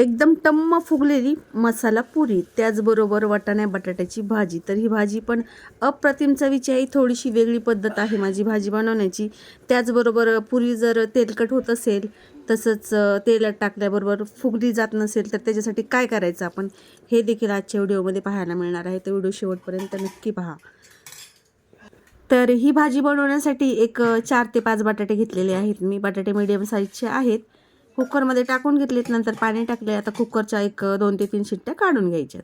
एकदम टम्म फुगलेली मसाला पुरी त्याचबरोबर वाटाण्या बटाट्याची भाजी. तर ही भाजी पण अप्रतिम चवीची आहे. थोडीशी वेगळी पद्धत आहे माझी भाजी बनवण्याची. त्याचबरोबर पुरी जर तेलकट होत असेल तसंच तेलात टाकल्याबरोबर फुगली जात नसेल तर त्याच्यासाठी काय करायचं आपण? हे देखील आजच्या व्हिडिओमध्ये पाहायला मिळणार आहे. तर व्हिडिओ शेवटपर्यंत नक्की पहा. तर ही भाजी बनवण्यासाठी एक चार ते पाच बटाटे घेतलेले आहेत. मी बटाटे मीडियम साईजचे आहेत. कुकरमध्ये टाकून घेतलेत नंतर पाणी टाकले आता कुकरच्या एक दोन ते तीन शिट्ट्या काढून घ्यायच्यात.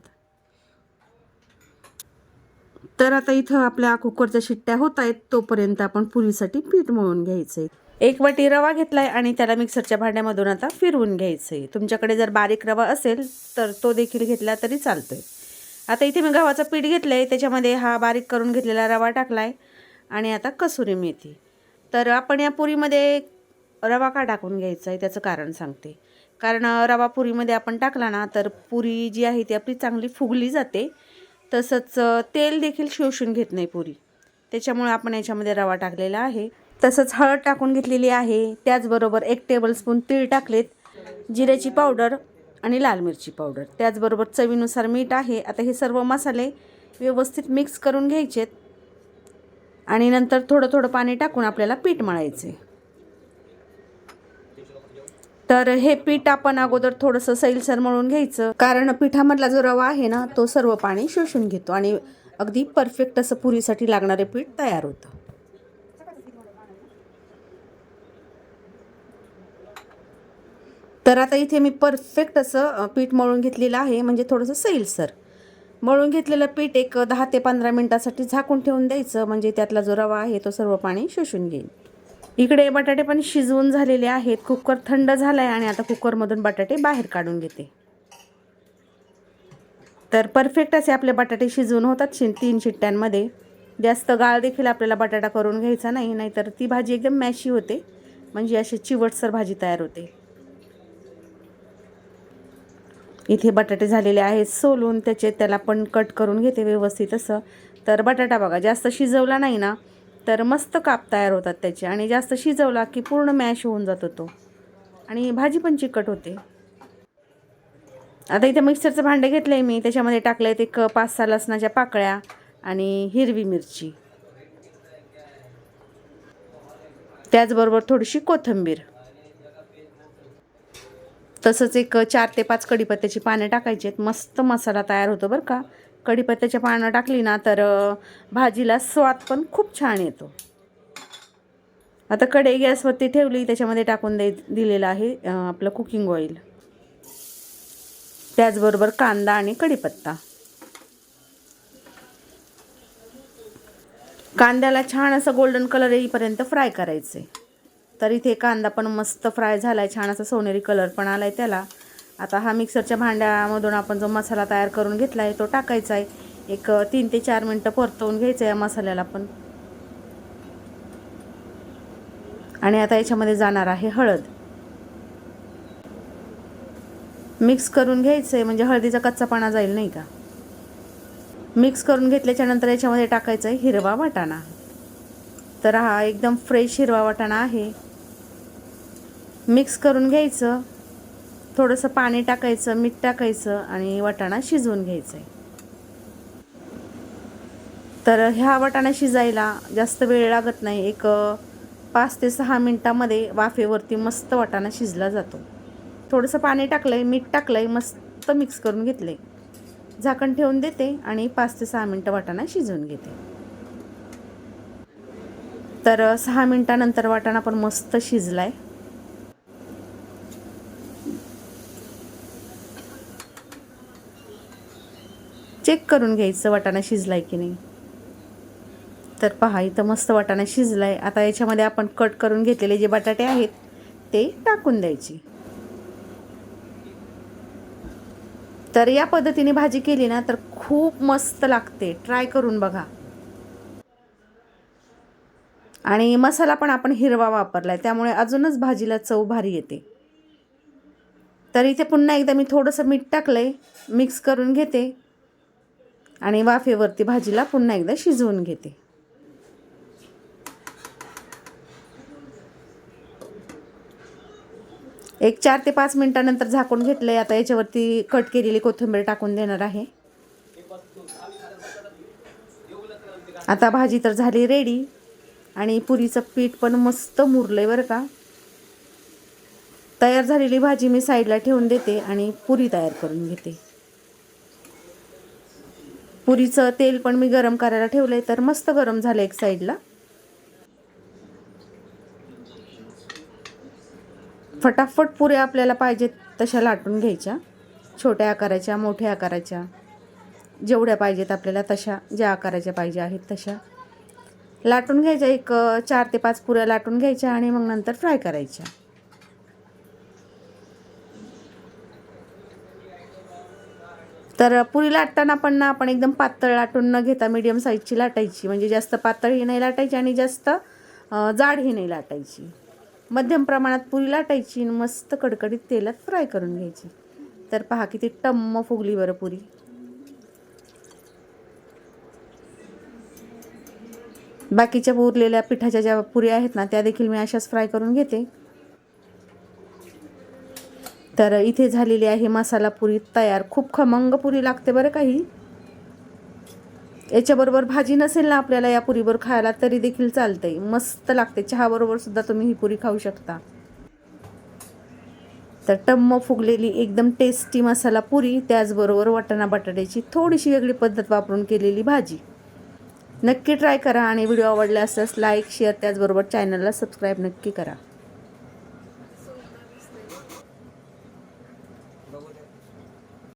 तर आता इथं आपल्या कुकरच्या शिट्ट्या होत आहेत तोपर्यंत आपण पुरीसाठी पीठ मळून घ्यायचं आहे एक वाटी रवा घेतलाय आणि त्याला मिक्सरच्या भांड्यामधून आता फिरवून घ्यायचं आहे तुमच्याकडे जर बारीक रवा असेल तर तो देखील घेतला तरी चालतोय. आता इथे मी गव्हाचं पीठ घेतलं आहे त्याच्यामध्ये हा बारीक करून घेतलेला रवा टाकला आहे आणि आता कसुरी मेथी. तर आपण या पुरीमध्ये रवा का टाकून घ्यायचा आहे त्याचं कारण सांगते. कारण रवा पुरीमध्ये आपण टाकला ना तर पुरी जी आहे ती आपली चांगली फुगली जाते. तसंच तेल देखील शोषून घेत नाही पुरी. त्याच्यामुळे आपण याच्यामध्ये रवा टाकलेला आहे. तसंच हळद टाकून घेतलेली आहे. त्याचबरोबर एक टेबलस्पून तीळ टाकलेत. जिऱ्याची पावडर आणि लाल मिरची पावडर. त्याचबरोबर चवीनुसार मीठ आहे. आता हे सर्व मसाले व्यवस्थित मिक्स करून घ्यायचेत. आणि नंतर थोडं थोडं पाणी टाकून आपल्याला पीठ मळायचे तर हे पीठ आपण अगोदर थोडंसं सैलसर मळून घ्यायचं. कारण पिठामधला जो रवा आहे ना तो सर्व पाणी शोषून घेतो आणि अगदी परफेक्ट असं पुरीसाठी लागणारे पीठ तयार होतं. तर आता इथे मी परफेक्ट असं पीठ मळून घेतलेलं आहे. म्हणजे थोडंसं सैलसर. मळून घेतलेलं पीठ एक दहा ते पंधरा मिनटासाठी झाकून ठेवून द्यायचं. म्हणजे त्यातला जो रवा आहे तो सर्व पाणी शोषून घेईल इकडे बटाटे पण शिजवून झालेले आहेत. कुकर थंड झाला आहे आणि आता कुकरमधून बटाटे बाहेर काढून घेते. तर परफेक्ट असे आपले बटाटे शिजवून होतात शि तीन शिट्ट्यांमध्ये. जास्त गाळ देखील आपल्याला बटाटा करून घ्यायचा नाही नाहीतर ती भाजी एकदम मॅशी होते. म्हणजे अशी चिवटसर भाजी तयार होते. इथे बटाटे झालेले आहेत सोलून त्याचे त्याला पण कट करून घेते व्यवस्थित असं. तर बटाटा बघा जास्त शिजवला नाही ना तर मस्त काप तयार होतात त्याचे आणि जास्त शिजवला की पूर्ण मॅश होऊन जातो तो आणि भाजी पण चिकट होते. आता इथे मिक्सरचं भांडे घेतलं आहे मी. त्याच्यामध्ये टाकलं आहे एक पाच सहा लसणाच्या पाकळ्या आणि हिरवी मिरची. त्याचबरोबर थोडीशी कोथिंबीर. तसंच एक चार ते पाच कढीपत्त्याची पानं टाकायची आहेत. मस्त मसाला तयार होतो बरं का. कढीपत्त्याच्या पानं टाकली ना तर भाजीला स्वाद पण खूप छान येतो. आता कढई गॅसवरती ठेवली त्याच्यामध्ये टाकून दे दिलेलं आहे आपलं कुकिंग ऑइल त्याचबरोबर कांदा आणि कढीपत्ता. कांद्याला छान असं गोल्डन कलर येईपर्यंत फ्राय करायचे. तर इथे कांदा पण मस्त फ्राय झाला आहे छान असा सोनेरी कलर पण आला आहे त्याला. आता हा मिक्सरच्या भांड्यामधून आपण जो मसाला तयार करून घेतला आहे तो टाकायचा आहे एक तीन ते चार मिनटं परतवून घ्यायचं आहे या मसाल्याला पण. आणि आता याच्यामध्ये जाणार आहे हळद. मिक्स करून घ्यायचं आहे म्हणजे हळदीचा कच्चापणा जाईल नाही का? मिक्स करून घेतल्याच्यानंतर याच्यामध्ये टाकायचं आहे हिरवा वाटाणा. तर हा एकदम फ्रेश हिरवा वाटाणा आहे. मिक्स करून घ्यायचं. थोडंसं पाणी टाकायचं मीठ टाकायचं आणि वाटाणा शिजवून घ्यायचं आहे तर ह्या वाटाणा शिजायला जास्त वेळ लागत नाही. एक पाच ते सहा मिनटामध्ये वाफेवरती मस्त वाटाणा शिजला जातो. थोडंसं पाणी टाकलं आहे मीठ टाकलं आहे मस्त मिक्स करून घेतलं आहे झाकण ठेवून देते आणि पाच ते सहा मिनटं वाटाणा शिजवून घेते. तर सहा मिनटानंतर वाटाणा पण मस्त शिजला आहे चेक करून घ्यायचं वाटाणा शिजलाय की नाही. तर पहा इथं मस्त वाटाणा शिजलाय. आता याच्यामध्ये आपण कट करून घेतलेले जे बटाटे आहेत ते टाकून द्यायचे. तर या पद्धतीने भाजी केली ना तर खूप मस्त लागते. ट्राय करून बघा. आणि मसाला पण आपण हिरवा वापरलाय त्यामुळे अजूनच भाजीला चव भारी येते. तर इथे पुन्हा एकदा मी थोडंसं मीठ टाकलंय मिक्स करून घेते. आणि वाफेवरती भाजीला पुन्हा एकदा शिजवून घेते. एक चार ते पाच मिनटानंतर झाकून घेतलं आहे आता याच्यावरती कट केलेली कोथिंबीर टाकून देणार आहे. आता भाजी तर झाली रेडी आणि पुरीचं पीठ पण मस्त मुरलं आहे बरं का. तयार झालेली भाजी मी साईडला ठेवून देते आणि पुरी तयार करून घेते. पुरीचं तेल पण मी गरम करायला ठेवलं आहे तर मस्त गरम झालं एक साईडला. फटाफट पुऱ्या आपल्याला पाहिजेत तशा लाटून घ्यायच्या. छोट्या आकाराच्या मोठ्या आकाराच्या. जेवढ्या पाहिजेत आपल्याला तशा ज्या आकाराच्या पाहिजे आहेत तशा. लाटून घ्यायच्या एक चार ते पाच पुऱ्या लाटून घ्यायच्या आणि मग नंतर फ्राय करायच्या. तर पुरी लाटताना पण ना आपण एकदम पातळ लाटून न घेता मीडियम साईजची लाटायची. म्हणजे जास्त पातळही नाही लाटायची आणि जास्त जाडही नाही लाटायची. मध्यम प्रमाणात पुरी लाटायची आणि मस्त कडकडीत तेलात फ्राय करून घ्यायची. तर पहा किती टम्म फुगली बरं पुरी. बाकीच्या उरलेल्या पिठाच्या ज्या पुऱ्या आहेत ना त्या देखील मी अशाच फ्राय करून घेते. तर इथे झालेली आहे मसाला पुरी तयार. खूप खमंग पुरी लागते बरं काही याच्याबरोबर भाजी नसेल ना आपल्याला या पुरीवर खायला तरी देखील चालतंय. मस्त लागते. चहाबरोबर सुद्धा तुम्ही ही पुरी खाऊ शकता. तर टम्म फुगलेली एकदम टेस्टी मसाला पुरी त्याचबरोबर वाटाणा बटाट्याची थोडीशी वेगळी पद्धत वापरून केलेली भाजी. नक्की ट्राय करा आणि व्हिडिओ आवडला असल्यास लाईक शेअर त्याचबरोबर चॅनलला सबस्क्राईब नक्की करा.